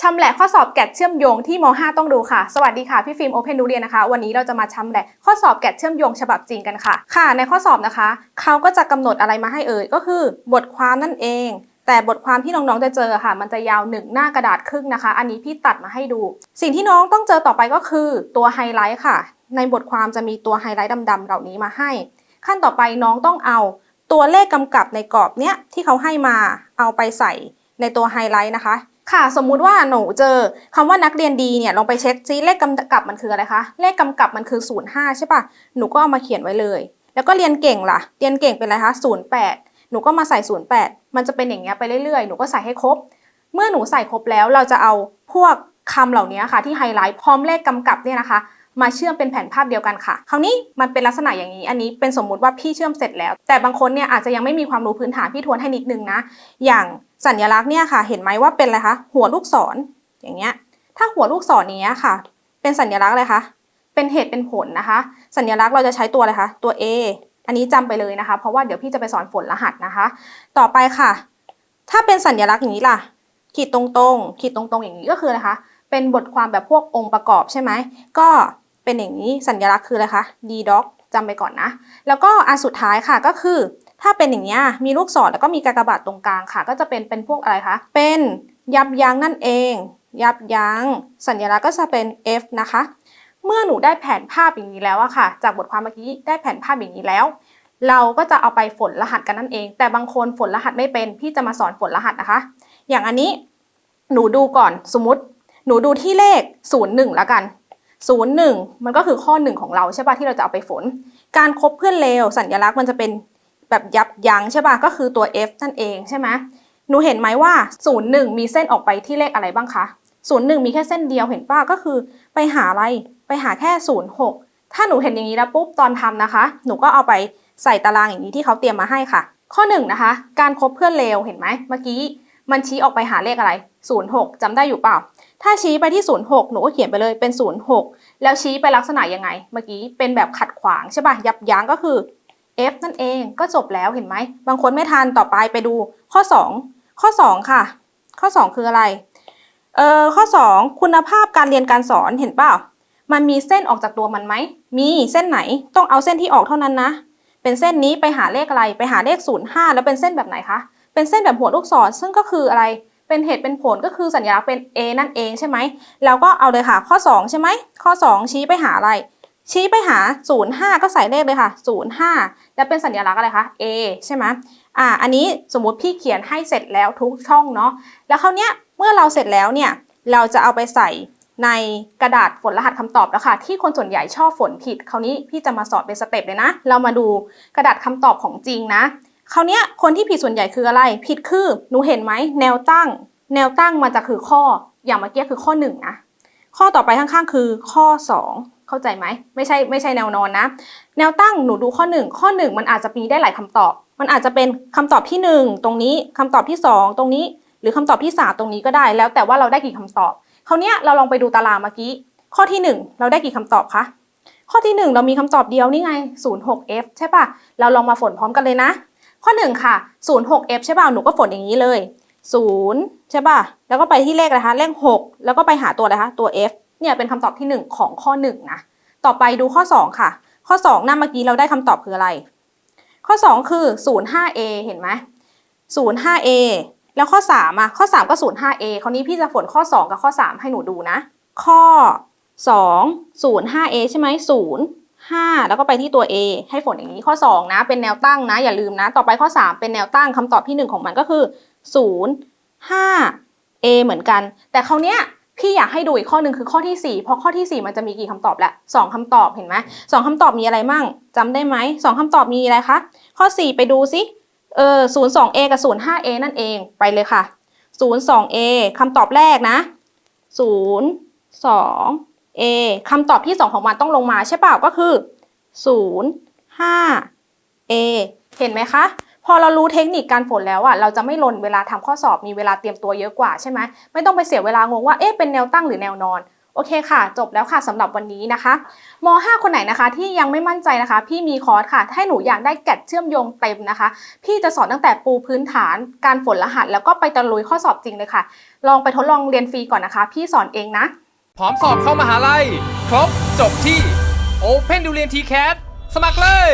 ชำแหละข้อสอบแกดเชื่อมโยงที่ม .5 ต้องดูค่ะ สวัสดีค่ะ พี่ฟิล์มโอเพนดูเรียนนะคะ วันนี้เราจะมาชำแหละข้อสอบแกดเชื่อมโยงฉบับจริงกันค่ะ ค่ะ ในข้อสอบนะคะ เขาก็จะกำหนดอะไรมาให้เอ่ย ก็คือบทความนั่นเอง แต่บทความที่น้องๆจะเจอค่ะ มันจะยาวหนึ่งหน้ากระดาษครึ่งนะคะ อันนี้พี่ตัดมาให้ดู สิ่งที่น้องต้องเจอต่อไปก็คือตัวไฮไลท์ค่ะ ในบทความจะมีตัวไฮไลท์ดำๆเหล่านี้มาให้ ขั้นต่อไปน้องต้องเอาตัวเลขกำกับในกรอบเนี้ยที่เขาให้มาเอาไปใส่ ในตัวไฮไลท์นะคะ ค่ะ สมมุติว่าหนูเจอคำว่านักเรียนดีเนี่ยลองไปเช็คซิเลขกำกับมันคืออะไรคะเลขกำกับมันคือ05ใช่ปะหนูก็เอามาเขียนไว้เลย แล้วก็เรียนเก่งล่ะ เรียนเก่งเป็นอะไรคะ08 หนูก็มาใส่ 08 มันจะเป็นอย่างเงี้ยไปเรื่อยๆ หนูก็ใส่ให้ครบ เมื่อหนูใส่ครบแล้วเราจะเอาพวกคำเหล่านี้ค่ะที่ไฮไลท์พร้อมเลขกำกับเนี่ยนะคะ มาเชื่อมเป็นแผนภาพเดียวกันค่ะ คราวนี้มันเป็นลักษณะอย่างนี้ อันนี้เป็นสมมุติว่าพี่เชื่อมเสร็จแล้ว แต่บางคนเนี่ยอาจจะยังไม่มีความรู้พื้นฐานพี่ทวนให้นิดนึงนะ อย่าง สัญลักษณ์เนี่ยค่ะเห็นไหมว่าเป็นอะไรคะหัวลูกศรอย่างเงี้ยถ้าหัวลูกศรอย่างเงี้ค่ะ เป็นสัญลักษณ์อะไรคะเป็นเหตุเป็นผลนะคะ สัญลักษณ์เราจะใช้ตัวอะไรคะตัว A อันนี้จำไปเลยนะคะ เพราะว่าเดี๋ยวพี่จะไปสอนฝนรหัสนะคะ ต่อไปค่ะ ถ้าเป็นสัญลักษณ์อย่างนี้ล่ะ ขีดตรงๆ ขีดตรงๆ อย่างนี้ก็คืออะไรคะเป็นบทความแบบพวกองค์ประกอบใช่ไหมก็เป็นอย่างนี้สัญลักษณ์คืออะไรคะ d doc จำไปก่อนนะ แล้วก็อันสุดท้ายค่ะก็คือ ถ้าเป็นอย่างนี้ยมีลูกศรแล้วก็มีกากบาทตรงกลางค่ะ ก็จะเป็นเป็นพวกอะไรคะ เป็นยับยั้งนั่นเอง ยับยั้ง สัญลักษณ์ก็จะเป็น F นะคะ เมื่อหนูได้แผนภาพอย่างนี้แล้วอะค่ะ จากบทความเมื่อกี้ได้แผนภาพอย่างนี้แล้ว เราก็จะเอาไปฝนรหัสกันนั่นเอง แต่บางคนฝนรหัสไม่เป็น พี่จะมาสอนฝนรหัสนะคะ อย่างอันนี้หนูดูก่อนสมมติ หนูดูที่เลข 01แล้วกัน01 มันก็คือข้อ 1 ของเราใช่ปะที่เราจะเอาไปฝน การคบเพื่อนเลวสัญลักษณ์มันจะเป็น แบบยับยั้งใช่ป่ะก็คือตัว F นั่นเองใช่ไหมหนูเห็นไหมว่า 01 มีเส้นออกไปที่เลขอะไรบ้างคะ01 มีแค่เส้นเดียวเห็นป่ะก็คือ ไปหาอะไรไปหาแค่ 06 ถ้าหนูเห็นอย่างนี้แล้วปุ๊บตอนทำนะคะ หนูก็เอาไปใส่ตารางอย่างนี้ที่เขาเตรียมมาให้ค่ะ ข้อ1นนะคะ การคบเพื่อนเลวเห็นไหมเมื่อกี้มันชี้ออกไปหาเลขอะไร 06จำได้อยู่เปล่า ถ้าชี้ไปที่ 06 หนูก็เขียนไปเลยเป็น 06 แล้วชี้ไปลักษณะยังไง เมื่อกี้เป็นแบบขัดขวางใช่ป่ะ ยับยั้งก็คือ F นั่นเองก็จบแล้วเห็นไหม บางคนไม่ทันต่อไปไปดูข้อ 2 ข้อ 2 ค่ะ ข้อ 2 คืออะไรเอ่อข้อ 2 คุณภาพการเรียนการสอนเห็นเปล่า มันมีเส้นออกจากตัวมันไหม มีเส้นไหนต้องเอาเส้นที่ออกเท่านั้นนะ เป็นเส้นนี้ไปหาเลขอะไรไปหาเลข 05 แล้วเป็นเส้นแบบไหนคะ เป็นเส้นแบบหัวลูกศรซึ่งก็คืออะไร เป็นเหตุเป็นผลก็คือสัญลักษณ์เป็น A นั่นเองใช่ไหมแล้วก็เอาเลยค่ะข้อ 2 ใช่ไหมข้อ 2 ชี้ไปหาอะไร ชี้ไปหา 05 ก็ใส่เลขเลยค่ะ 05แล้วเป็นสัญลักษณ์อะไรคะ A ใช่ไหมอ่า อันนี้สมมุติพี่เขียนให้เสร็จแล้วทุกช่องเนาะ แล้วคราวเนี้ยเมื่อเราเสร็จแล้วเนี่ยเราจะเอาไปใส่ในกระดาษฝนรหัสคำตอบแล้วค่ะ ที่คนส่วนใหญ่ชอบฝนผิด คราวนี้พี่จะมาสอนเป็นสเต็ปเลยนะ เรามาดูกระดาษคำตอบของจริงนะคราวเนี้ยคนที่ผิดส่วนใหญ่คืออะไร ผิดคือหนูเห็นไหมแนวตั้ง แนวตั้งมันจะคือข้ออย่างเมื่อกี้คือข้อหนึ่งนะข้อต่อไปข้างๆ คือข้อ 2 เข้าใจไหมไม่ใช่ไม่ใช่แนวนอนนะ แนวตั้งหนูดูข้อ 1 ข้อ 1 มันอาจจะมีได้หลายคำตอบ มันอาจจะเป็นคำตอบที่ 1 ตรงนี้คำตอบที่ 2 ตรงนี้ หรือคำตอบที่ 3 ตรงนี้ก็ได้ แล้วแต่ว่าเราได้กี่คำตอบคราวนี้เราลองไปดูตารางเมื่อกี้ ข้อที่ 1 เราได้กี่คำตอบคะข้อที่ 1 เรามีคำตอบเดียวนี่ไง 06f ใช่ปะเราลองมาฝนพร้อมกันเลยนะ ข้อ 1 ค่ะ 06f ใช่ป่ะหนูก็ฝนอย่างนี้เลย 0 ใช่ป่ะแล้วก็ไปที่เลขนะคะเลข6 แล้วก็ไปหาตัวอะไรคะตัว f เนี่ยเป็นคำตอบที่ 1 ของข้อ1นะต่อไปดูข้อ 2 ค่ะ ข้อ2หน้าเมื่อกี้เราได้คำตอบคืออะไร ข้อ 2 คือ 05a เห็นไหม 05a แล้วข้อ3อะข้อ 3 ก็ 05a คราวนี้พี่จะฝนข้อ 2 กับข้อ 3 ให้หนูดูนะ ข้อ 2 05a ใช่ไหม0 5 แล้วก็ไปที่ตัว A ให้ฝนอย่างนี้ข้อ 2 นะ เป็นแนวตั้งนะ อย่าลืมนะ ต่อไปข้อ 3 เป็นแนวตั้งคำตอบที่ 1 ของมันก็คือ 0 5 A เหมือนกัน แต่คราวเนี้ย พี่อยากให้ดูอีกข้อหนึ่งคือข้อที่ 4 เพราะข้อที่ 4 มันจะมีกี่คำตอบละ2คำตอบเห็นไหมสองคำตอบมีอะไรมั่งจำได้ไหมสองคำตอบมีอะไรคะ ข้อ 4 ไปดูซิเออ0 2 A กับ0 5 A นั่นเองไปเลยค่ะ0 2 A คำตอบแรกนะ0 2 A คำตอบที่ 2 ของมันต้องลงมาใช่เปล่าก็คือ0 5 A เห็นไหมคะ อเรารู้เทคนิคการฝนแล้วอะเราจะไม่ลนเวลาทำข้อสอบมีเวลาเตรียมตัวเยอะกว่าใช่ไหมไม่ต้องไปเสียเวลางงว่าเอ๊ะเป็นแนวตั้งหรือแนวนอนโอเคค่ะ จบแล้วค่ะสำหรับวันนี้นะคะม .5 คนไหนนะคะ ที่ยังไม่มั่นใจนะคะ พี่มีคอร์สค่ะให้หนูอยากได้แกดเชื่อมโยงเต็มนะคะ พี่จะสอนตั้งแต่ปูพื้นฐาน การฝนรหัส แล้วก็ไปตะลุยข้อสอบจริงเลยค่ะ ลองไปทดลองเรียนฟรีก่อนนะคะ พี่สอนเองนะ พร้อมสอบเข้ามหาลัย ครบจบที่ Open d u r i a n t c a t สมัครเลย